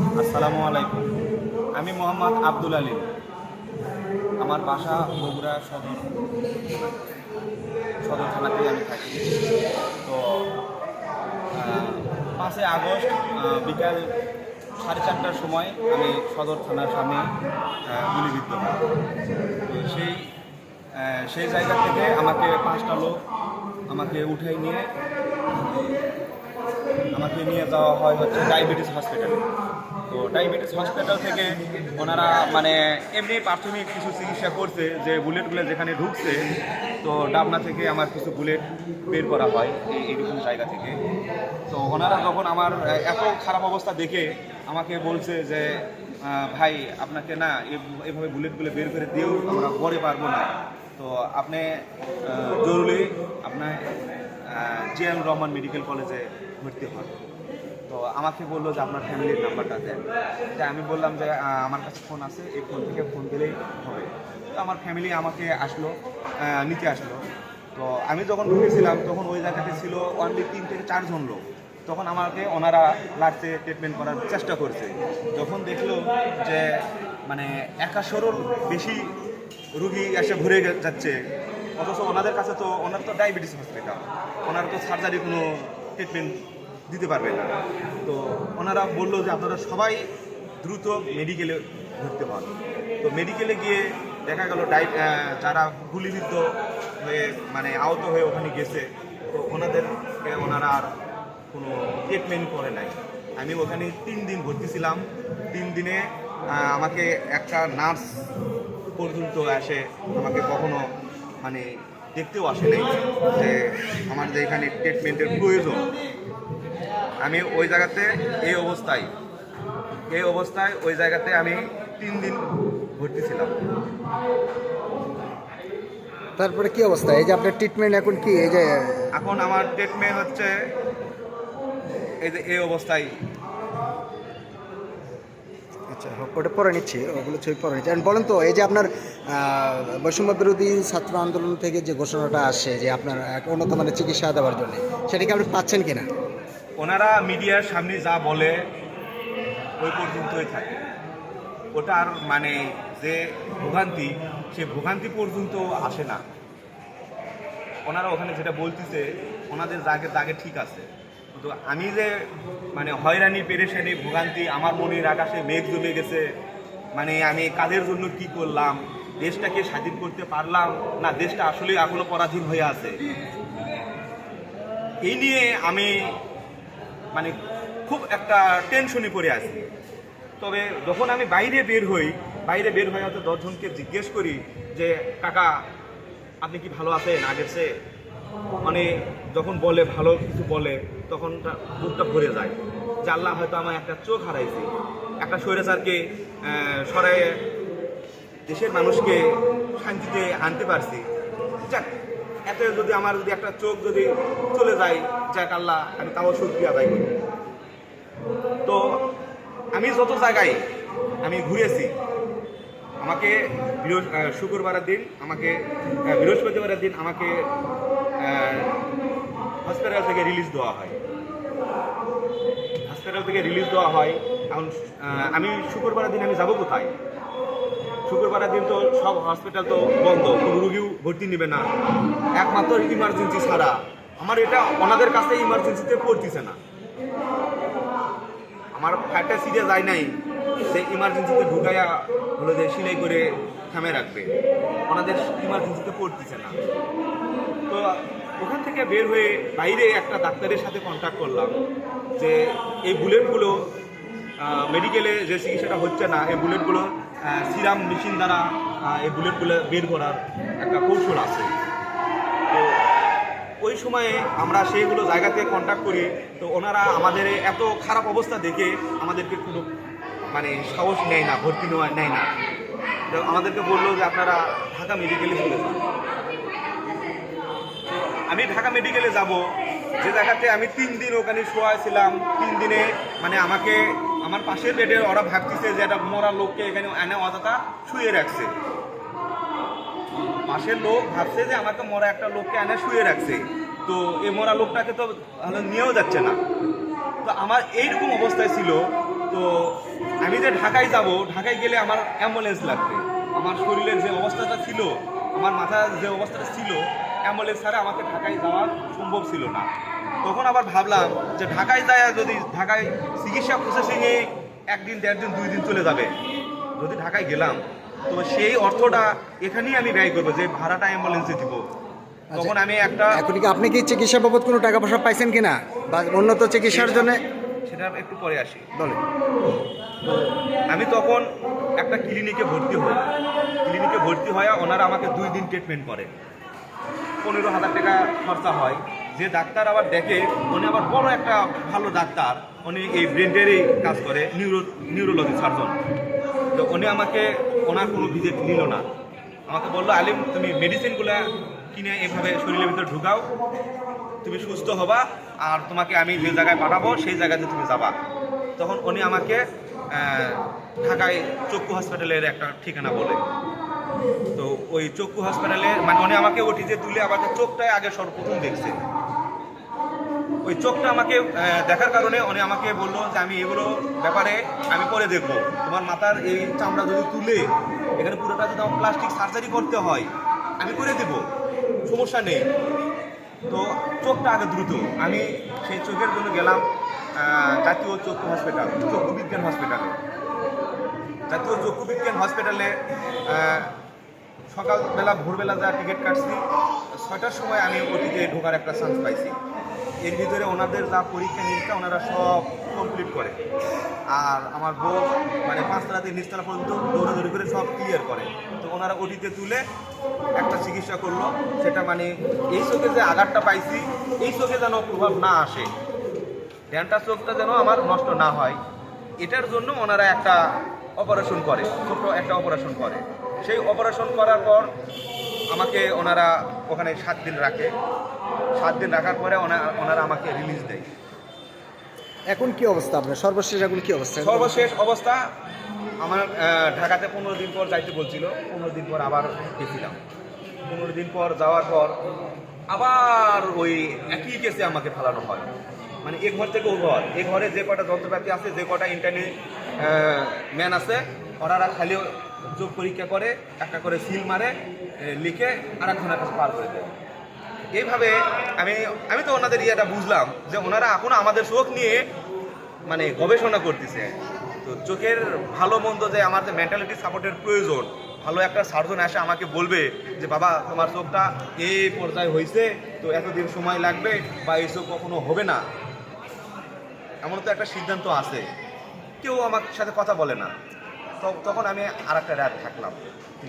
আসসালামু আলাইকুম। আমি মোহাম্মদ আব্দুল আলী আমার বাসা বগুড়া সদর। সদর থানাতেই আমি থাকি। তো পাঁচই আগস্ট বিকাল সাড়ে চারটার সময় আমি সদর থানার সামনে গুলিবিদ্ধ হই। সেই সেই জায়গা থেকে আমাকে পাঁচটা লোক আমাকে উঠাই নিয়ে আমাকে নিয়ে যাওয়া হয় হচ্ছে ডায়াবেটিস হসপিটালে। তো ডায়াবেটিস হসপিটাল থেকে ওনারা মানে এমনি প্রাথমিক কিছু চিকিৎসা করছে, যে বুলেটগুলো যেখানে ঢুকছে, তো ডাবনা থেকে আমার কিছু বুলেট বের করা হয় এই এইরকম জায়গা থেকে। তো ওনারা যখন আমার এত খারাপ অবস্থা দেখে আমাকে বলছে যে ভাই, আপনাকে না এভাবে বুলেটগুলো বের করে দিয়েও আমরা পরে পারব না। তো আপনি জরুরি আপনার জিয়ান রহমান মেডিকেল কলেজে ভর্তি হন। তো আমাকে বলল যে আপনার ফ্যামিলির নাম্বারটা দেন। তা আমি বললাম যে আমার কাছে ফোন আছে, এই ফোন থেকে ফোন দিলেই হবে। তো আমার ফ্যামিলি আমাকে আসলো নিতে আসলো। তো আমি যখন ঢুকেছিলাম, তখন ওই জায়গাতে ছিল অনলি তিন থেকে চারজন লোক। তখন আমাকে ওনারা লাস্টে ট্রিটমেন্ট করার চেষ্টা করছে। যখন দেখল যে মানে একাশোরও বেশি রুগী এসে ঘুরে যাচ্ছে, অথচ ওনাদের কাছে তো ওনার তো ডায়াবেটিস হসপিটাল ওনার তো সার্জারি কোনো ট্রিটমেন্ট দিতে পারবেন তো ওনারা বলল যে আপনারা সবাই দ্রুত মেডিকেলে ভর্তি হন। তো মেডিকেলে গিয়ে দেখা গেল ডাই যারা গুলিবিদ্ধ হয়ে মানে আহত হয়ে ওখানে গেছে, তো ওনাদেরকে ওনারা আর কোনো ট্রিটমেন্ট করে নাই। আমি ওখানে তিন দিন ভর্তি ছিলাম। তিন দিনে আমাকে একটা নার্স পর্যন্ত আসে আমাকে কখনো মানে দেখতেও আসে নাই যে আমার যে এখানে ট্রিটমেন্টের প্রয়োজন। আমি ওই জায়গাতে এই অবস্থায় এই অবস্থায় ওই জায়গাতে আমি তিন দিন ভর্তি ছিলাম। তারপরে কি অবস্থা? এই যে আপনার ট্রিটমেন্ট এখন কি? এই যে এখন আমার ট্রিটমেন্ট হচ্ছে এই যে এই অবস্থায়। আচ্ছা ওটা পরে নিচ্ছি ওগুলো ছবি পরে নিচ্ছি। বলেন তো এই যে আপনার বৈষম্য বিরোধী ছাত্র আন্দোলন থেকে যে ঘোষণাটা আসে যে আপনার উন্নত মানের চিকিৎসা দেওয়ার জন্য সেটা কি আপনি পাচ্ছেন কিনা? ওনারা মিডিয়ার সামনে যা বলে, ওই পর্যন্তই থাকে। ওটার মানে যে ভোগান্তি, সে ভোগান্তি পর্যন্ত আসে না। ওনারা ওখানে যেটা বলতেছে, ওনাদের জাগে দাগে ঠিক আছে। কিন্তু আমি যে মানে হয়রানি, পেরেশানি, ভোগান্তি, আমার মনের আকাশে মেঘ জমে গেছে মানে আমি কাদের জন্য কি করলাম, দেশটাকে স্বাধীন করতে পারলাম? না, দেশটা আসলে এখনও পরাধীন হয়ে আছে। এই নিয়ে আমি মানে খুব একটা টেনশনে পড়ে আছি। তবে যখন আমি বাইরে বের হই, বাইরে বের হয়ে হয়তো দশজনকে জিজ্ঞেস করি যে, কাকা, আপনি কি ভালো আছেন? আগের চেয়ে? মানে যখন বলে, ভালো কিছু বলে, তখন বুকটা ভরে যায়। যে আল্লাহ হয়তো আমার একটা চোখ হারাইছি। একটা স্বৈরাচারকে সরায়ে দেশের মানুষকে শান্তিতে আনতে পারছি। যাক এতে যদি আমার যদি একটা চোখ যদি চলে যায়, যাক আল্লাহ, আমি তাও শুক্রিয়া আদায় করি। তো আমি যত জায়গায় আমি ঘুরেছি, আমাকে শুক্রবারের দিন আমাকে বৃহস্পতিবারের দিন আমাকে হসপিটাল থেকে রিলিজ দেওয়া হয়। হসপিটাল থেকে রিলিজ দেওয়া হয়। এখন আমি শুক্রবারের দিন আমি যাব কোথায়? শুক্রবারের দিন তো সব হসপিটাল তো বন্ধ, কোনো রুগীও ভর্তি নেবে না। একমাত্র ইমার্জেন্সি ছাড়া। আমার এটা ওনাদের কাছে ইমার্জেন্সিতে পড়তেছে না। আমার ফ্যাটটা সিটে যায় নাই। সে ইমার্জেন্সিতে ঢুকাইয়া হলো যে সিলাই করে থামে রাখবে। ওনাদের ইমার্জেন্সিতে পড়তেছে না। তো ওখান থেকে বের হয়ে বাইরে একটা ডাক্তারের সাথে কন্ট্যাক্ট করলাম যে এই বুলেটগুলো মেডিকেলে যে চিকিৎসাটা হচ্ছে না, এই বুলেটগুলো সিরাম মেশিন দ্বারা এই বুলেটগুলো বের করার একটা কৌশল আছে। তো ওই সময়ে আমরা সেইগুলো জায়গাতে কন্ট্যাক্ট করি, তো ওনারা আমাদের এত খারাপ অবস্থা দেখে আমাদেরকে কোনো মানে সাহস নেয় না, ভর্তি নেওয়া, নেয় না। তো আমাদেরকে বলল যে, আপনারা ঢাকা মেডিকেলে চলে যান। আমি ঢাকা মেডিকেলে যাব, যে জায়গাতে আমি তিন দিন ওখানে শোয়া ছিলাম তিন দিনে মানে আমাকে আমার পাশের বেডে ওরা ভাবতেছে যে একটা মরা লোককে এখানে এনে অযথা শুয়ে রাখছে। পাশের লোক ভাবছে যে আমাকে মরা একটা লোককে এনে শুয়ে রাখছে। তো এই মরা লোকটাকে তো নিয়েও যাচ্ছে না। তো আমার এইরকম অবস্থায় ছিল। তো আমি যে ঢাকায় যাব, ঢাকায় গেলে আমার অ্যাম্বুলেন্স লাগবে। আমার শরীরের যে অবস্থাটা ছিল, আমার মাথার যে অবস্থাটা ছিল, অ্যাম্বুলেন্স ছাড়া আমাকে ঢাকায় যাওয়া সম্ভব ছিল না। তখন আবার ভাবলাম যে ঢাকায় যায় যদি ঢাকায় চিকিৎসা প্রসেসিংয়ে একদিন দেড় দিন দুই দিন চলে যাবে। যদি ঢাকায় গেলাম তো সেই অর্থটা এখানেই আমি ব্যয় করব যে ভাড়াটা অ্যাম্বুলেন্সে দিব। তখন আমি একটা এখন কি আপনি কি চিকিৎসা বাবদ কোনো টাকা পয়সা পাইছেন কিনা? বা উন্নত চিকিৎসার জন্য? সেটা একটু পরে আসি। বলেন। তো আমি তখন একটা ক্লিনিকে ভর্তি হই। ক্লিনিকে ভর্তি হয়ে ওনারা আমাকে দুই দিন ট্রিটমেন্ট করে। পনেরো হাজার টাকা খরচা হয়। যে ডাক্তার আবার দেখে, উনি আবার বড় একটা ভালো ডাক্তার। উনি এই ব্রেনটেরই কাজ করে নিউরো নিউরোলজি সার্জন তো উনি আমাকে, ওনার কোনো ভিজিট নিল না। আমাকে বলল, আলিম, তুমি মেডিসিনগুলো কিনে এভাবে শরীরের ভিতরে ঢুকাও। তুমি সুস্থ হবা, আর তোমাকে আমি যে জায়গায় পাঠাবো, সেই জায়গাতে তুমি যাবা। তখন উনি আমাকে ঢাকায় চক্ষু হসপিটালের একটা ঠিকানা বলে। তো ওই চক্ষু হসপিটালে মানে উনি আমাকে ওটিতে তুলে আবার চোখটাই আগে সর্বপ্রথম দেখছে। ওই চোখটা আমাকে দেখার কারণে উনি আমাকে বলল যে আমি এগুলো ব্যাপারে আমি পরে দেখব। তোমার মাথার এই চামড়া যদি তুলে, এখানে পুরোটা যদি আমার প্লাস্টিক সার্জারি করতে হয়, আমি করে দেবো। সমস্যা নেই। তো চোখটা আগে দ্রুত। আমি সেই চোখের জন্য গেলাম জাতীয় চক্ষু হসপিটাল চক্ষু বিজ্ঞান হসপিটালে জাতীয় চক্ষু বিজ্ঞান হসপিটালে সকালবেলা, ভোরবেলা যা টিকিট কাটছি, ছয়টার সময় আমি ওটিতে ঢোকার একটা চান্স পাইছি। এর ভিতরে ওনাদের যা পরীক্ষা নিরীক্ষা, ওনারা সব কমপ্লিট করে। আর আমার বউ মানে পাঁচতলা থেকে নিচতলা পর্যন্ত দৌড়াদৌড়ি করে সব ক্লিয়ার করে। তো ওনারা ওটিতে তুলে একটা চিকিৎসা করল। সেটা মানে এই চোখে যে আঘাতটা পাইছি, এই চোখে যেন প্রভাব না আসে। ড্যানটা চোখটা যেন আমার নষ্ট না হয়। এটার জন্য ওনারা একটা অপারেশন করে ছোট একটা অপারেশন করে। সেই অপারেশন করার পর আমাকে ওনারা ওখানে সাত দিন রাখে। সাত দিন রাখার পরে ওনা- ওনারা আমাকে রিলিজ দেয়। এখন কি অবস্থা আপনার? সর্বশেষ এখন কি অবস্থা? সর্বশেষ অবস্থা আমার ঢাকাতে পনেরো দিন পর যাইতে বলছিল পনেরো দিন পর আবার গেছিলাম। পনেরো দিন পর যাওয়ার পর আবার ওই একই কেসে আমাকে ফেলানো হয়। মানে এ ঘর থেকে ও ঘর এ ঘরে যে কটা যন্ত্রপাতি আছে যে কটা ইন্টারনেট ম্যান আছে ওনারা খালি যোগ পরীক্ষা করে একটা করে সিল মারে লিখে আর একজনের কাছে পার করে দেয়। এইভাবে আমি আমি তো ওনাদের ইয়েটা বুঝলাম যে ওনারা এখনও আমাদের চোখ নিয়ে মানে গবেষণা করতেছে। তো চোখের ভালো মন্দ যে আমার যে মেন্টালিটি সাপোর্টের প্রয়োজন, ভালো একটা সার্জন এসে আমাকে বলবে যে, বাবা, তোমার চোখটা এই পর্যায়ে হয়েছে তো এতদিন সময় লাগবে বা এই চোখ কখনো হবে না। এমন তো একটা সিদ্ধান্ত আছে। কেউ আমার সাথে কথা বলে না। তখন আমি আর একটা রাত থাকলাম।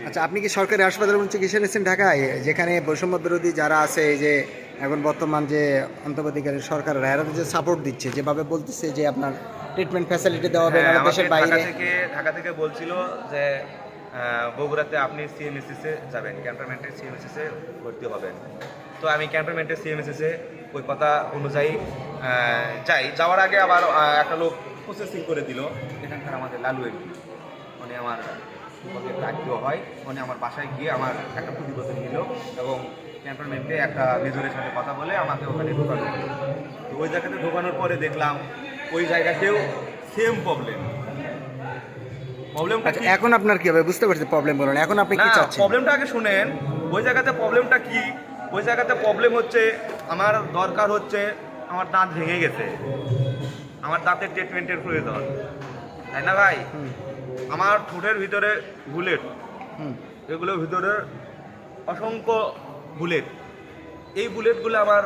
আচ্ছা আপনি কি সরকারি হাসপাতালে কোনো চিকিৎসা নিচ্ছেন ঢাকায়? যেখানে বৈষম্য বিরোধী যারা আছে যে এখন বর্তমান যে অন্তর্বর্তীকালী সরকার এরা যে সাপোর্ট দিচ্ছে যেভাবে বলতেছে যে আপনার ট্রিটমেন্ট ফ্যাসিলিটি দেওয়া হবে হ্যাঁ, দেশের বাইরে। থেকে ঢাকা থেকে বলছিল যে বগুড়াতে আপনি সিএমএসিসে যাবেন ক্যান্টনমেন্টে সিএমএসিসে ভর্তি হবেন। তো আমি ক্যান্টনমেন্টে সিএমএসিসে ওই কথা অনুযায়ী যাই। যাওয়ার আগে আবার একটা লোক প্রসেসিং করে দিল এখানকার আমাদের লালু এমপি উনি আমার আত্মীয় হয়। উনি আমার বাসায় গিয়ে আমার একটা প্রতিবেদন নিল এবং ক্যান্টনমেন্টে একটা মেজরের সাথে কথা বলে আমাকে ওখানে ঢোকানো। তো ওই জায়গাতে ঢোকানোর পরে দেখলাম ওই জায়গাতেও সেম প্রবলেম প্রবলেমটা এখন আপনার কি হবে? বুঝতে পারছি প্রবলেম বলেন। এখন আপনি কি চাচ্ছেন? প্রবলেমটা আগে শুনেন। ওই জায়গাতে প্রবলেমটা কি? ওই জায়গাতে প্রবলেম হচ্ছে আমার দরকার হচ্ছে আমার দাঁত ভেঙে গেছে। আমার দাঁতের ট্রিটমেন্টের প্রয়োজন। তাই না ভাই? আমার ঠোঁটের ভিতরে বুলেট এগুলোর ভিতরে অসংখ্য বুলেট। এই বুলেটগুলো আমার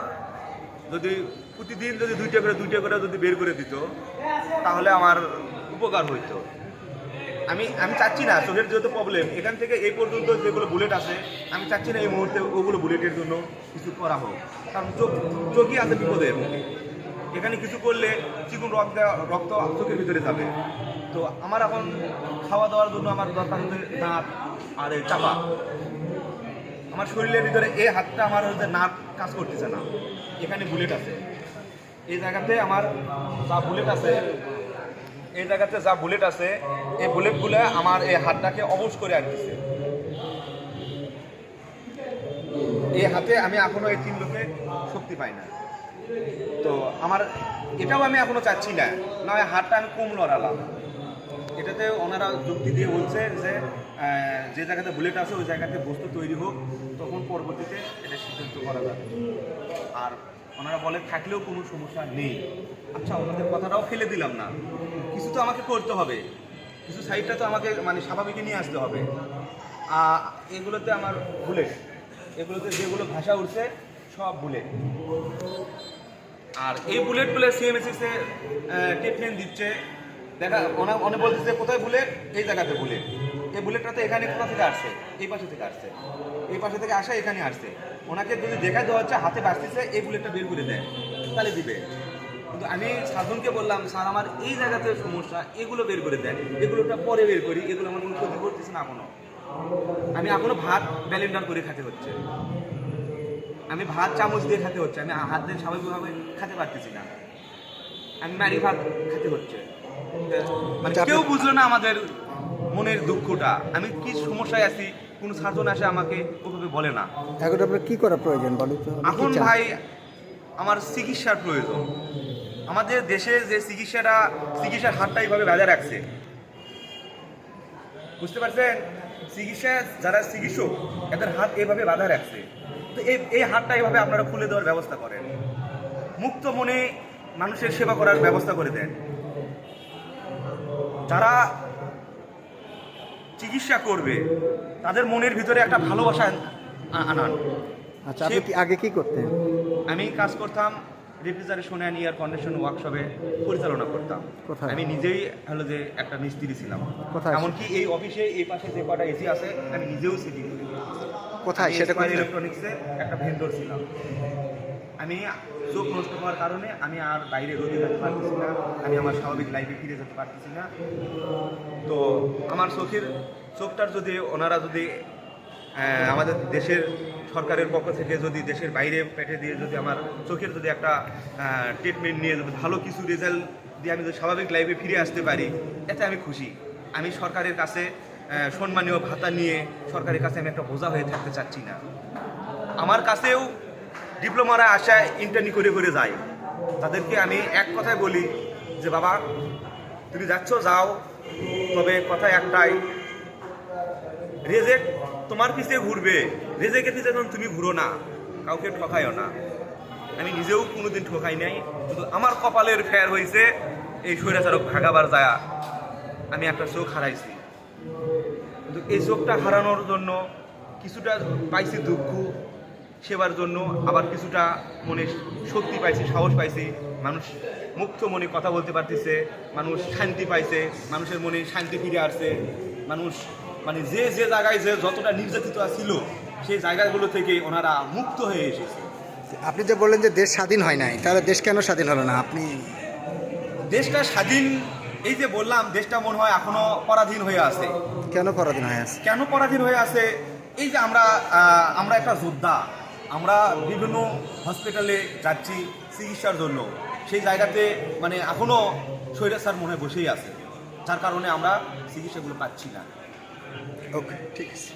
যদি প্রতিদিন যদি দুইটা করে দুইটা করে যদি বের করে দিত তাহলে আমার উপকার হইতো। আমি আমি চাচ্ছি না চোখের যেহেতু প্রবলেম এখান থেকে এই পর্যন্ত যেগুলো বুলেট আছে আমি চাচ্ছি না এই মুহূর্তে ওগুলো বুলেটের জন্য কিছু করা হোক। কারণ চোখ চোখই আছে বিপদের। এখানে কিছু করলে চিকুন রক্ত রক্ত চোখের ভিতরে যাবে। তো আমার এখন খাওয়া দাওয়ার জন্য আমার দরকার দাঁত আর চাপা। আমার শরীরের ভিতরে এই হাতটা আমার হচ্ছে নাক কাজ করতেছে না। এখানে বুলেট আছে। এই জায়গাতে আমার যা বুলেট আছে, এই জায়গাতে যা বুলেট আছে, এই বুলেটগুলো আমার এই হাতটাকে অবশ করে আনতেছে। এই হাতে আমি এখনও এই তিন লোকে শক্তি পাই না। তো আমার এটাও আমি এখনও চাচ্ছি না। না হাতটা আমি কম লড়ালাম এটাতে ওনারা যুক্তি দিয়ে বলছে যে যে জায়গাতে বুলেট আছে, ওই জায়গাতে বস্তু তৈরি হোক, তখন পরবর্তীতে এটা সিদ্ধান্ত করা যাবে। আর ওনারা বলে, থাকলেও কোনো সমস্যা নেই। আচ্ছা ওনাদের কথাটাও ফেলে দিলাম না। কিছু তো আমাকে করতে হবে। কিছু সাইডটা তো আমাকে মানে স্বাভাবিক নিয়ে আসতে হবে। এগুলোতে আমার বুলেট এগুলোতে যেগুলো ভাষা উঠছে, সব বুলেট আর এই বুলেটগুলো সিএমএসএসে ট্রিটমেন্ট দিচ্ছে। দেখা ওনা অনেক বলতেছে কোথায় বুলেট? এই জায়গাতে বুলেট। এই বুলেটটা তো এখানে কোথা থেকে আসছে? এই পাশে থেকে আসছে। এই পাশে থেকে আসা এখানে আসছে। ওনাকে যদি দেখা দেওয়া হচ্ছে, হাতে বাঁচতেছে, এই বুলেটটা বের করে দেয়। তাহলে দিবে। কিন্তু আমি সাধনকে বললাম, স্যার, আমার এই জায়গাতে সমস্যা, এগুলো বের করে দেন। এগুলোটা পরে বের করি, এগুলো আমার কোনো ক্ষতি করতেছে না এখনও। আমি এখনও ভাত ব্যালেন্ডার করে খেতে হচ্ছে। আমি ভাত, চামচ দিয়ে খেতে হচ্ছে। আমি হাত দিয়ে স্বাভাবিকভাবে খেতে পারতেছি না। আমি মারি ভাত খেতে হচ্ছে। মানে কেউ বুঝলো না আমাদের মনের দুঃখটা। আমি কি সমস্যায় আছি কোন সার্জন আসে আমাকে ওভাবে বলে না। এখন আপনার কি করা প্রয়োজন বলুন কি এখন ভাই আমার চিকিৎসার প্রয়োজন। আমাদের দেশে যে চিকিৎসাটা চিকিৎসার হারটা এইভাবে বাজায় রাখছে। বুঝতে পারছেন? চিকিৎসা যারা চিকিৎসক এদের হাত এইভাবে বাধা রাখছে। তো এই এই হাতটা এইভাবে আপনারা খুলে দেওয়ার ব্যবস্থা করেন। মুক্ত মনে মানুষের সেবা করার ব্যবস্থা করে দেন। যারা চিকিৎসা করবে তাদের মনের ভিতরে একটা ভালোবাসা আনান। আচ্ছা আপনি কি আগে কি করতেন? আমি কাজ করতাম রেফ্রিজারেশন অ্যান্ড এয়ার কন্ডিশন ওয়ার্কশপে পরিচালনা করতাম। কোথায়? আমি নিজেই হলো যে একটা মিস্ত্রি ছিলাম। কোথায়? এমনকি এই অফিসে এই পাশে যে কটা এসি আছে আমি নিজেও সিটি করি। কোথায়? সেটা কোথায় ইলেকট্রনিক্সে একটা ভেন্ডর ছিলাম। আমি চোখ নষ্ট হওয়ার কারণে আমি আর বাইরে রোদে যেতে পারতেছি না, আমি আমার স্বাভাবিক লাইফে ফিরে যেতে পারতেছি না। তো আমার চোখের, চোখটার যদি ওনারা যদি আমাদের দেশের সরকারের পক্ষ থেকে যদি দেশের বাইরে পেটে দিয়ে যদি আমার চোখের যদি একটা ট্রিটমেন্ট নিয়ে যদি ভালো কিছু রেজাল্ট দিয়ে আমি যদি স্বাভাবিক লাইফে ফিরে আসতে পারি, এতে আমি খুশি। আমি সরকারের কাছে সম্মানীয় ভাতা নিয়ে সরকারের কাছে আমি একটা বোঝা হয়ে থাকতে চাচ্ছি না। আমার কাছেও ডিপ্লোমারা আশায় ইন্টারনি করে করে যায়। তাদেরকে আমি এক কথায় বলি যে, বাবা, তুমি যাচ্ছ, যাও। তবে কথা একটাই রেজেক তোমার পিছিয়ে ঘুরবে। রেজেকের পিছিয়ে যখন তুমি ঘুরো না, কাউকে ঠকাইও না। আমি নিজেও কোনোদিন ঠকাই নাই কিন্তু আমার কপালের ফের হয়েছে এই স্বৈরাচারক ভাগাবার যায় আমি একটা চোখ হারাইছি। কিন্তু এই চোখটা হারানোর জন্য কিছুটা পাইছি দুঃখ সেবার জন্য আবার কিছুটা মনে শক্তি পাইছি সাহস পাইছি। মানুষ মুক্ত মনে কথা বলতে পারতেছে মানুষ শান্তি পাইছে মানুষের মনে শান্তি ফিরে আসছে। মানুষ মানে যে যে জায়গায় যে যতটা নির্যাতিত ছিল সেই জায়গাগুলো থেকে ওনারা মুক্ত হয়ে এসেছে। আপনি যে বললেন যে দেশ স্বাধীন হয় নাই তাহলে দেশ কেন স্বাধীন হলো না? আপনি দেশটা স্বাধীন এই যে বললাম দেশটা মনে হয় এখনও পরাধীন হয়ে আছে। কেন পরাধীন হয়ে আছে? কেন পরাধীন হয়ে আছে? এই যে আমরা আমরা একটা যোদ্ধা আমরা বিভিন্ন হসপিটালে যাচ্ছি চিকিৎসার জন্য। সেই জায়গাতে মানে এখনও শৈরা স্যার মনে বসেই আছে। যার কারণে আমরা চিকিৎসাগুলো পাচ্ছি না। ওকে ঠিক আছে।